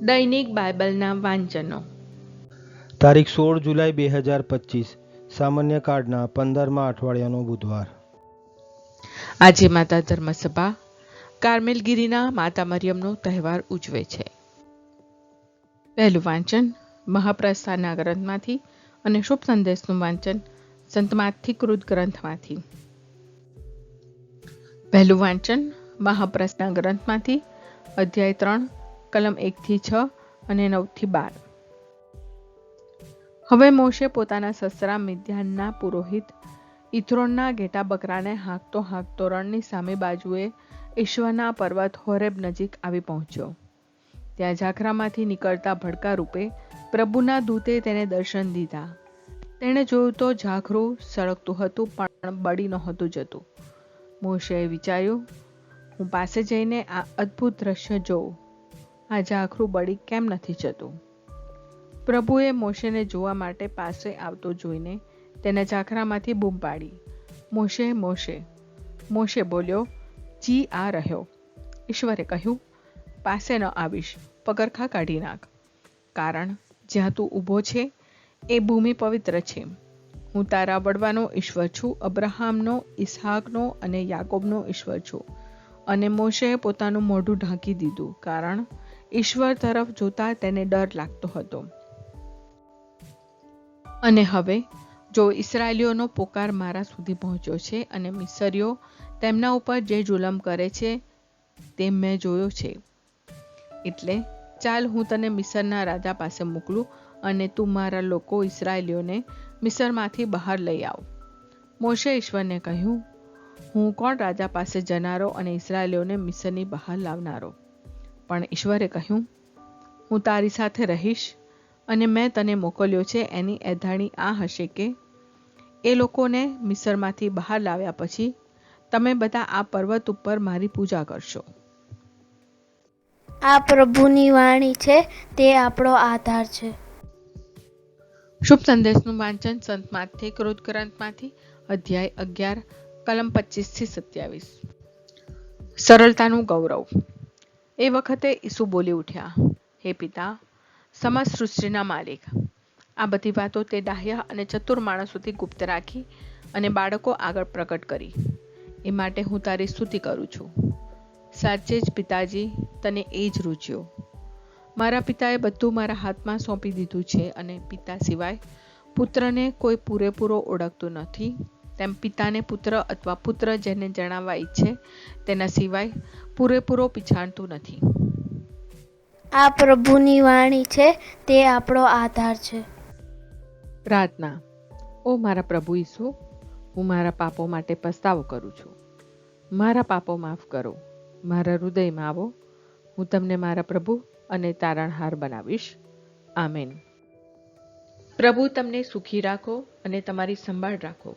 દૈનિક બાઇબલના વાંચનો. તારીખ સોળ જુલાઈ બે હજાર પચીસ સામાન્ય કાર્ડના પંદરમા અઠવાડિયાનો બુધવાર. આજે માતા ધર્મસભા કારમેલગીરીના માતા મરિયમનો તહેવાર ઉજવે છે. પહેલું વાંચન મહાપ્રસ્થાના ગ્રંથમાંથી અને શુભ સંદેશનું વાંચન સંતમાંથી કૃત ગ્રંથમાંથી. પહેલું વાંચન મહાપ્રસ્થના ગ્રંથમાંથી અધ્યાય ત્રણ કલમ એકથી છ અને નવથી બાર. હવે મોશે પોતાના સસરા મિદ્યાનના પુરોહિત ઇથ્રોનના ઘેટા બકરાને હાંકતો હાંકતો રણની સામે બાજુએ ઈશ્વરના પર્વત હોરેબ નજીક આવી પહોંચ્યો. ત્યાં ઝાખરામાંથી નીકળતા ભડકા રૂપે પ્રભુના દૂતે તેને દર્શન દીધા. તેણે જોયું તો ઝાખરું સળગતું હતું પણ બળી નહોતું જતું. મોશેએ વિચાર્યું, હું પાસે જઈને આ અદ્ભુત દ્રશ્ય જોઉં. આ આખરું બળી કેમ નથી જતું? પ્રભુએ મોશેને જોવા માટે પાસે આવતો જોઈને તેના ઝાખરામાંથી બૂમ પાડી. મોશે મોશે મોશે બોલ્યો, જી આ રહ્યો. ઈશ્વરે કહ્યું, પાસે ન આવીશ, પગરખા કાઢી નાખ. કારણ જ્યાં તું ઊભો છે, એ ભૂમિ પવિત્ર છે. હું તારા વડવાનો ઈશ્વર છું, અબ્રાહામનો, ઈસહાકનો અને યાકોબનો ઈશ્વર છું. અને મોશેએ પોતાનું મોઢું ઢાંકી દીધું, કારણ ઈશ્વર તરફ જોતા તેને ડર લાગતો હતો. અને હવે, જો ઇસરાયલીઓનો પોકાર મારા સુધી પહોંચ્યો છે અને મિસરીઓ તેમના ઉપર જે જુલમ કરે છે તે મેં જોયો છે. એટલે ચાલ હું તને મિસરના રાજા પાસે મોકલું અને તું મારા લોકો ઇસરાયલીઓને મિસરમાંથી બહાર લઈ આવ. મોશે ઈશ્વરને કહ્યું, હું કોણ રાજા પાસે જનારો અને ઇસરાયલીઓને મિસરની બહાર લાવનારો? પણ ઈશ્વરે કહ્યું હું તારી સાથે રહીશ અને મેં તને મોકલ્યો છે એની એધાણી આ હશે કે એ લોકોને મિસરમાંથી બહાર લાવ્યા પછી તમે બધા આ પર્વત ઉપર મારી પૂજા કરશો. આ પ્રભુની વાણી છે તે આપણો આધાર છે. શુભ સંદેશનું વાંચન સંતમાંથી ક્રોધ ગ્રંથમાંથી અધ્યાય અગિયાર કલમ પચીસથી સત્યાવીસ. સરળતાનું ગૌરવ. એ વખતે ઈસુ બોલી ઉઠ્યા, હે પિતા, સમાજ સૃષ્ટિના માલિક. આ બધી વાતો તે ડાહ્યા અને ચતુર માણસોથી ગુપ્ત રાખી અને બાળકો આગળ પ્રગટ કરી. એ માટે હું તારી સ્તુતિ કરું છું. સાચે જ પિતાજી, તને એ જ રૂચ્યો મારા પિતાએ બધું મારા હાથમાં સોંપી દીધું છે અને પિતા સિવાય પુત્રને કોઈ પૂરેપૂરો ઓળખતું નથી. તેમ પિતાને પુત્ર અથવા પુત્ર જેને જણાવવા ઈચ્છે તેના સિવાય પૂરેપૂરો પીછાણતું નથી. આ પ્રભુની વાણી છે તે આપણો આધાર છે. પ્રાર્થના. ઓ મારા પ્રભુ ઈસુ હું મારા પાપો માટે પસ્તાવો કરું છું. મારા પાપો માફ કરો. મારા હૃદયમાં આવો. હું તમને મારા પ્રભુ અને તારણહાર બનાવીશ. આમેન. પ્રભુ તમને સુખી રાખો અને તમારી સંભાળ રાખો.